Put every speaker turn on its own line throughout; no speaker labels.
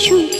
হৃদয়ে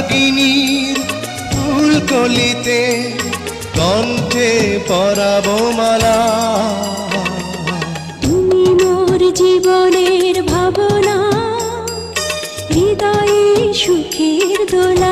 রাগিনীর ফুলকলিতে কণ্ঠে পরাব মালা।
তুমি মোর জীবনের ভাবনা হৃদয়ে সুখের দোলা।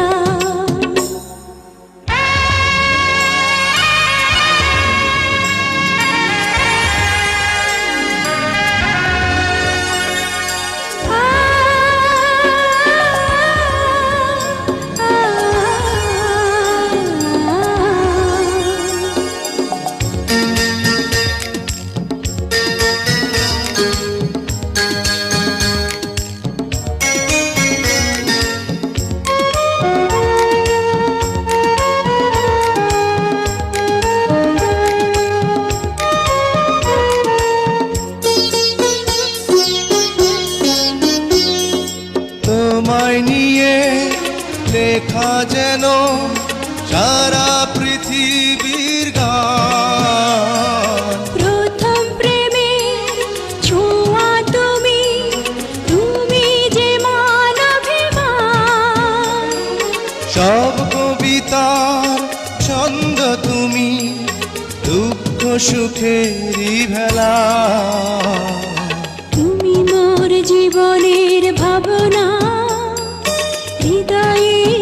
লেখা যেন সারা পৃথিবীর গান।
প্রথম প্রেমের ছোঁয়া তুমি তুমি যে মানবিমান।
সব কবিতার ছন্দ তুমি দুঃখ সুখেরই ভেলা।
তুমি মোর জীবনের ভাবনা।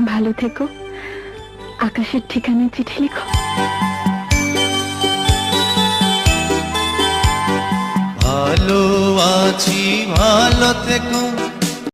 ভালো থেকো। আকাশের ঠিকানা চিঠি লিখো।
ভালো আছি ভালো থেকো।